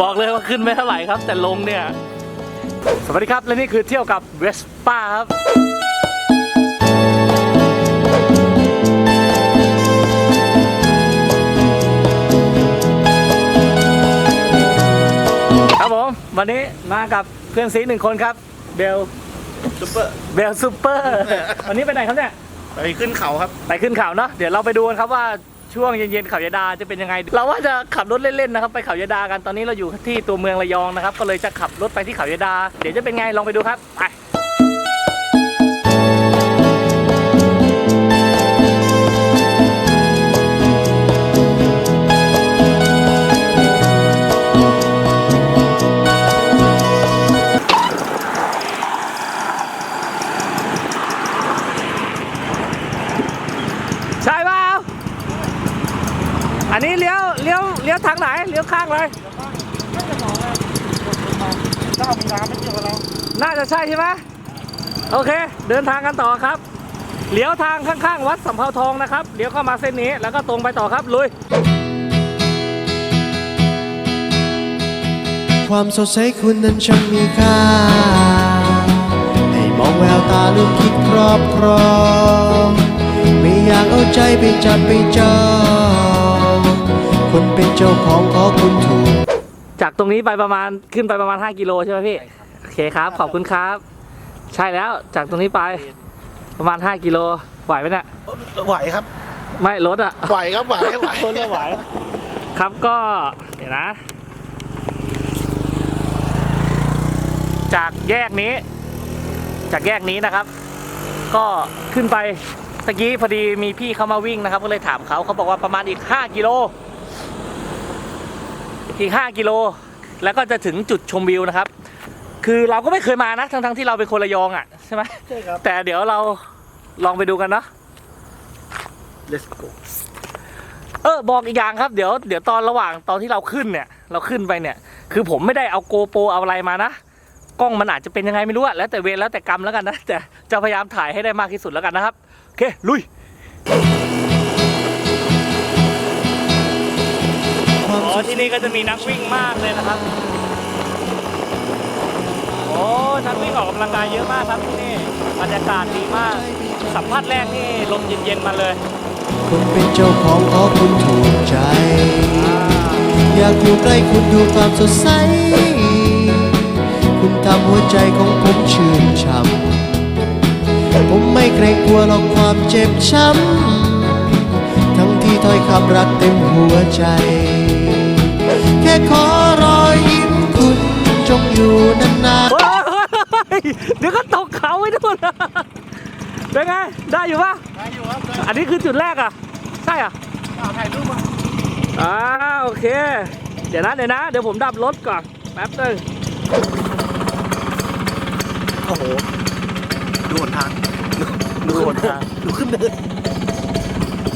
บอกเลยว่าขึ้นไม่เท่าไหร่ครับ แต่ลงเนี่ย สวัสดีครับ และนี่คือเที่ยวกับเวสป้าครับครับผม วันนี้มากับเพื่อนซีหนึ่งคนครับ เบลซุปเปอร์เบลซูเปอร์ วันนี้ไปไหนครับเนี่ย ไปขึ้นเขาครับ ไปขึ้นเขาเนาะเดี๋ยวเราไปดูกันครับว่า ช่วงเย็นๆเขายาดาจะเป็นยังไง เราว่าจะขับรถเล่นๆนะครับไปเขายาดากันตอนนี้เราอยู่ที่ตัวเมืองระยองนะครับก็เลยจะขับรถไปที่เขายาดา เดี๋ยวจะเป็นไงลองไปดูครับไปางไหนเลี้ยวข้างเลยถ้ามีน้ำไม่เกี่ยวกับเราน่าจะใช่ใช่ไหมโอเค เดินทางกันต่อครับเลี้ยวทางข้างๆ วัดสำเภาทองนะครับเลี้ยวเข้ามาเส้นนี้แล้วก็ตรงไปต่อครับลุยความสดใสคุณนั้นช่างมีค่า ให้มองแววตาลืมคิดครอบครอง ไม่อยากเอาใจไปจับไปจอง คนเป็นเจ้าของขอคุณถูก จากตรงนี้ไปประมาณขึ้นไปประมาณ 5 กิโลใช่ไหมพี่ โอเคครับ ขอบคุณครับ ใช่แล้วจากตรงนี้ไปประมาณ 5 กิโลไหวไหมเนี่ยไหวครับ ไม่รถอะไหวครับไหวไหวคนไม่ไหว ครับก็เดี๋ยวนะ จากแยกนี้ จากแยกนี้นะครับ ก็ขึ้นไปตะกี้พอดีมีพี่เขามาวิ่งนะครับ ก็เลยถามเขาเขาบอกว่าประมาณอีก 5 กิโล อีก 5 กิโล แล้วก็จะถึงจุดชมวิวนะครับ คือเราก็ไม่เคยมานะ ทั้งๆที่เราเป็นคนระยองอะใช่ไหมใช่ครับ แต่เดี๋ยวเราลองไปดูกันเนาะ let's go เออบอกอีกอย่างครับเดี๋ยวเดี๋ยวตอนระหว่างตอนที่เราขึ้นเนี่ย เราขึ้นไปเนี่ย คือผมไม่ได้เอาโกโปรเอาอะไรมานะกล้องมันอาจจะเป็นยังไงไม่รู้อะแล้วแต่เวรแล้วแต่กรรมแล้วกันนะแต่จะพยายามถ่ายให้ได้มากที่สุดแล้วกันนะครับ โอเค ลุย อ๋อที่นี่ก็จะมีนักวิ่งมากเลยนะครับ โอ้นักวิ่งออกกำลังกายเยอะมากครับที่นี่บรรยากาศดีมาก สัมภาษณ์แรกนี่ลมเย็นๆมาเลยคนเป็นเจ้าของขอคุณถูกใจ อยากอยู่ใกล้คุณดูความสดใส คุณทำหัวใจของผมชื่นช่ำผมไม่เกรงกลัวหรอกความเจ็บช้ำทั้งที่ถ้อยคำรักเต็มหัวใจ ขอรอยยิ้มคุณจงอยู่นานเฮ้ยเดี๋ยวก็ตกเขาไว้ด้วยนะเป็นไง ได้อยู่ปะได้อยู่ครับอันนี้คือจุดแรกอะ ใช่อะถ่ายรูปมาอ่าโอเค เดี๋ยวนะเดี๋ยวนะ เดี๋ยวผมดับรถก่อน แป๊บนึงโอ้โหดูหนทางดูหนทางดูขึ้นเนิน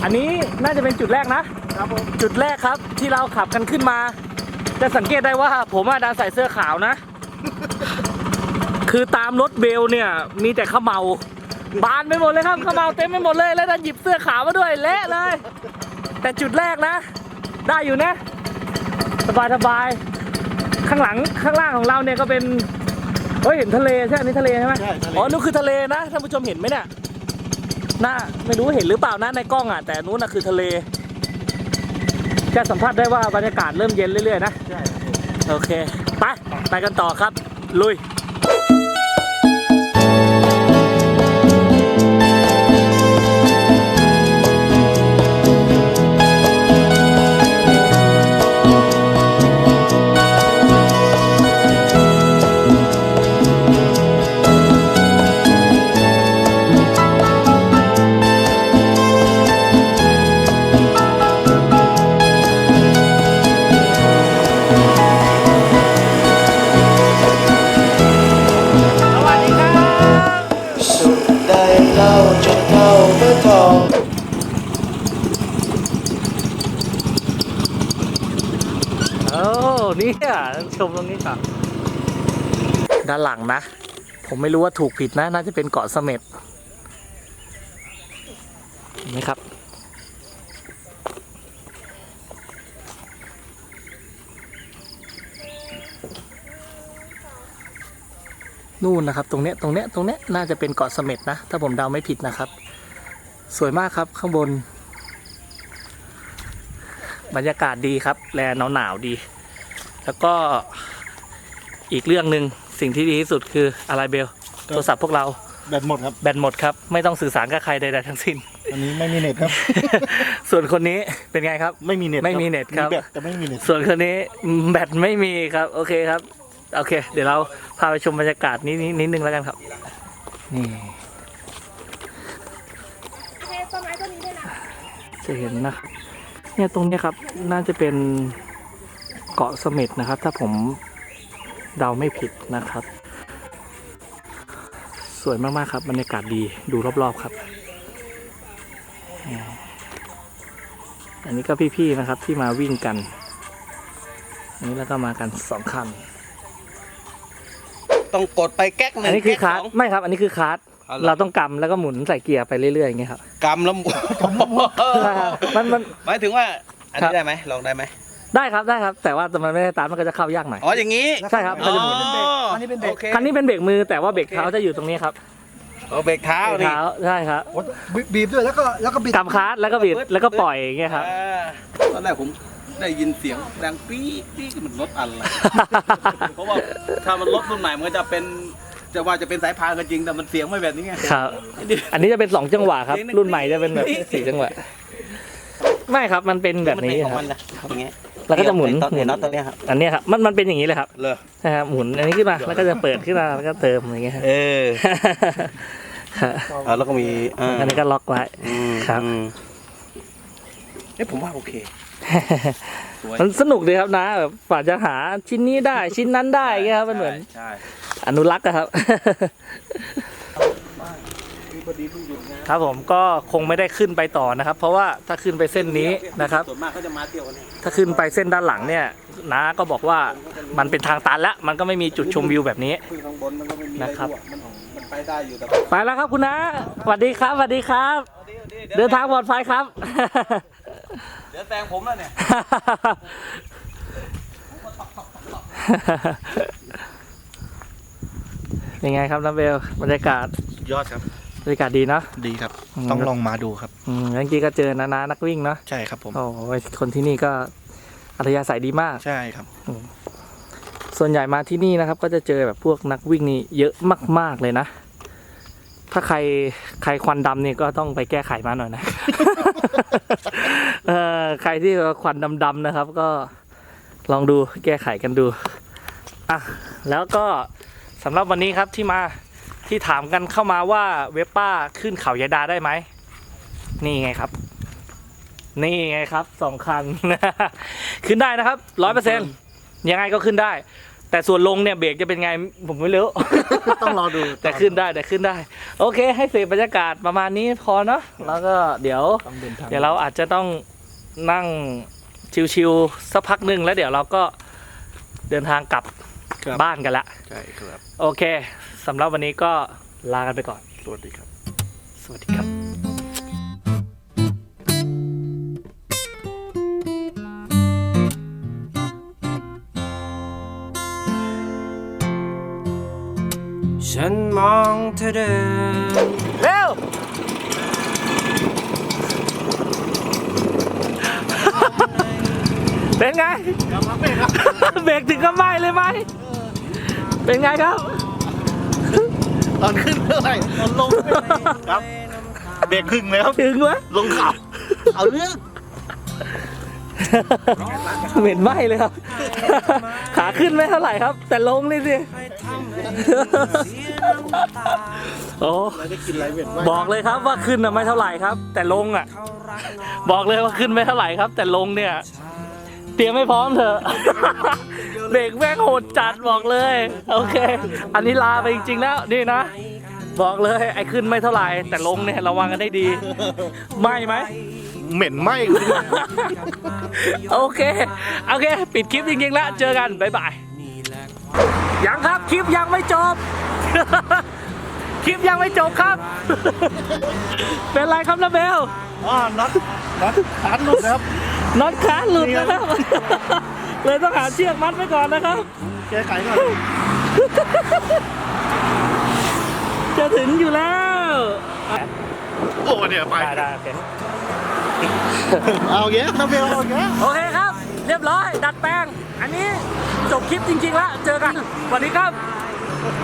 อันนี้น่าจะเป็นจุดแรกนะ ครับผม จุดแรกครับที่เราขับกันขึ้นมา จะสังเกตได้ว่าผมอะดันใส่เสื้อขาวนะ คือตามรถเบลเนี่ยมีแต่ขมเหมาบานไปหมดเลยครับขมเหมาเต็มไปหมดเลยแล้วดันหยิบเสื้อขาวมาด้วยเละเลย แต่จุดแรกนะ ได้อยู่นะ สบายสบายข้างหลังข้างล่างของเราเนี่ยก็เป็นเฮ้ยเห็นทะเลใช่ไหมอันนี้ทะเลใช่ไหมใช่ทะเล อ๋อนู่นคือทะเลนะท่านผู้ชมเห็นไหมเนี่ยน่าไม่รู้เห็นหรือเปล่านะในกล้องอะแต่นู้นน่ะคือทะเลแค่สัมผัสได้ว่าบรรยากาศเริ่มเย็นเรื่อยๆนะ ใช่ครับผมโอเค ไป ไปกันต่อครับ ลุยี้อะชมตรงนี้ก่อนด้านหลังนะ ผมไม่รู้ว่าถูกผิดนะ น่าจะเป็นเกาะเสม็ดเห็นไหมครับ นู่นนะครับ ตรงเนี้ยตรงเนี้ยตรงเนี้ยน่าจะเป็นเกาะเสม็ดนะ ถ้าผมเดาไม่ผิดนะครับ สวยมากครับข้างบน บรรยากาศดีครับ แลหนาวหนาวดี แล้วก็อีกเรื่องหนึ่งสิ่งที่ดีที่สุดคืออะไรเบลโทรศัพท์พวกเราแบตหมดครับ แบตหมดครับ ไม่ต้องสื่อสารกับใครใดๆทั้งสิ้น อันนี้ไม่มีเน็ตครับ ส่วนคนนี้เป็นไงครับ ไม่มีเน็ตไม่มีเน็ตครับมีแบตแต่ไม่มีเน็ตส่วนคนนี้แบตไม่มีครับโอเคครับโอเค เดี๋ยวเราพาไปชมบรรยากาศนิดนิดนิดนึงแล้วกันครับนี่โอเคต้นไม้ต้นนี้ด้วยนะจะเห็นนะครับเนี่ยตรงเนี้ยครับ น่าจะเป็น เกาะเสม็ดนะครับ ถ้าผมเดาไม่ผิดนะครับ สวยมากๆครับบรรยากาศดีดูรอบๆครับอืมอันนี้ก็พี่ๆนะครับที่มาวิ่งกันอันนี้แล้วก็มากันสองคันต้องกดไปแก๊กหนึ่งอันนี้คือแก๊กคาร์สดองไม่ครับ อันนี้คือคาร์ดอ๋อเหรอ เราต้องกำแล้วก็หมุนใส่เกียร์ไปเรื่อยๆอย่างเงี้ยครับกำแล้วหมุน มันมัน หมายถึงว่า อันครันี้บได้ไหมลองได้ไหม ได้ครับได้ครับ แต่ว่ามันไม่ได้ตามมันก็จะเข้ายากหน่อย อ๋ออย่างนี้ใช่ครับอ๋มันจะหมุนอันนี้เป็นเบรกคันนี้เป็นเบรกมือแต่ว่าเบรกเท้าจะอยู่ตรงนี้ครับเอาเบรกเท้าเบรกนี่เท้าใช่ครับบีบด้วยแล้วก็แล้วก็บิดกำคาร์ดแล้วก็บิดแล้วก็ปล่อยอย่างเงี้ยครับอ่าตอนแรกผมได้ยินเสียงดังปี๊ดปี๊ดมันรถอะไร เพราะว่าถ้ามันรถรุ่นใหม่มันก็จะเป็นจะว่าจะเป็นสายพานก็จริงแต่มันเสียงไม่แบบนี้ไง ครับ อันนี้จะเป็นสองจังหวะครับเสียงหนึ่งรุ่นใหม่จะเป็นแบบสี่จังหวะ ไม่ครับ มันเป็นแบบนี้มัคเป็รับของมันนะอย่างเงี้ย แล้วก็จะหมุนไอ้น็อตหมุไอ้นน็อตตัวเนี้ยครับอันเนี้ยครับมันมันเป็นอย่างนี้เลยครับเลยใช่ครับหมุนอันนี้ขึ้นมาแล้วก็จะเปิดขึ้นมาแล้วก็เติมอย่างเงี้ยครับเออครับเอาแล้วก็มีาอันนี้ก็ล็อกไว้อืมครับอืมเอ้ยผมว่าโอเคสวยมันสนุกดีครับนะแบบกว่าจะหาชิ้นนี้ได้ชิ้นนั้นได้อย่างเงี้ยครับมันเหมือนใช่อนุรักษ์อะครับ ครับผมก็คงไม่ได้ขึ้นไปต่อนะครับ เพราะว่าถ้าขึ้นไปเส้นนี้นะครับ ส่วนมากเขาจะมาเที่ยวกันเนี่ยถ้าขึ้นไปเส้นด้านหลังเนี่ยน้าก็บอกว่ามันเป็นทางตันแล้วมันก็ไม่มีจุดชมวิวแบบนี้ ขึ้นข้างบนมันก็ไม่มีอะไรนะครับด้วยมันมันไปได้อยู่แต่ไปแล้วครับคุณน้าสวัสดีครับสวัสดีครับ เดินทางปลอดภัยครับ เดี๋ยวแซงผมแล้วเนี่ย ยังไงครับน้าเบลบรรยากาศ ยอดครับ บรรยากาศดีเนาะ ดีครับ อืม ต้องลองมาดูครับ อืมเมื่อกี้ก็เจอนานานักวิ่งเนาะใช่ครับผม โอ้ยคนที่นี่ก็อัธยาศัยดีมาก ใช่ครับ ส่วนใหญ่มาที่นี่นะครับ ก็จะเจอแบบพวกนักวิ่งนี่เยอะมาก ๆ เลยนะ ถ้าใครใครควันดำนี่ก็ต้องไปแก้ไขมาหน่อยนะ เออใครที่ควันดำๆนะครับ ก็ลองดูแก้ไขกันดูอะแล้วก็สำหรับวันนี้ครับที่มา ที่ถามกันเข้ามาว่าเวปป้าขึ้นเขายายดาได้ไหม นี่ไงครับ นี่ไงครับสองคัน ขึ้นได้นะครับร้อยเปอร์เซ็นต์ยังไงก็ขึ้นได้ แต่ส่วนลงเนี่ยเบรกจะเป็นไงผมไม่รู้ ต้องรอดูแต่ขึ้นได้แต่ขึ้นได้ โอเค ให้เสพบรรยากาศประมาณนี้พอเนาะแล้วก็เดี๋ยว ต้องเดินทางเดี๋ยวเราอาจจะต้องนั่งชิวๆสักพักหนึ่งแล้วเดี๋ยวเราก็เดินทางกลับครับบ้านกันละ ใช่ครับ โอเค สำหรับวันนี้ก็ลากันไปก่อน สวัสดีครับ สวัสดีครับฉันมองเธอเดินเร็วเป็นไงเบรกถึงก็ไหม้เลยไหมเป็นไงครับ ตอนขึ้นเท่าไหร่ตอนลงไม่ไหร่ครับเบรกครึ่งแล้วถึงไหมลงเขาเอาเรื่องเหม็นไหม้เลยครับ ขาขึ้นไม่เท่าไหร่ครับ แต่ลงนี่สิโอ้ได้กินอะไรเบ็ดไว้บอกเลยครับว่าขึ้นน่ะไม่เท่าไหร่ครับ แต่ลงอะ บอกเลยว่าขึ้นไม่เท่าไหร่ครับ แต่ลงเนี่ย เตรียมไม่พร้อมเถอะ เบรกแม่งโหดจัดบอกเลย โอเค อันนี้ลาไปจริงๆแล้วนี่นะ บอกเลยไอ้ขึ้นไม่เท่าไหร่แต่ลงเนี่ยระวังกันได้ดีไหมไหม เหม็นไหมโอเค โอเค ปิดคลิปจริงๆแล้ว เจอกัน บ๊ายบาย ยังครับ คลิปยังไม่จบ คลิปยังไม่จบครับ เป็นไรครับนะเบลอ๋อน็อตน็อตขาดหลุดนะครับน็อตขาหลุดนะครับ เลยต้องหาเชือกมัดไว้ก่อนนะครับ แก้ไขก่อน จะถึงอยู่แล้ว โอ้เนี่ยไป ได้ได้โอเคเอาแย่น้ำเบลเอาแย่โอเคครับ เรียบร้อย ดัดแปลง อันนี้จบคลิปจริงๆแล้วเจอกันสวัสดีครับ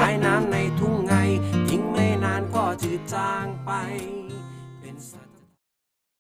ไอ้น้ำในทุ่งไงทิ้งไม่นานก็จืดจางไป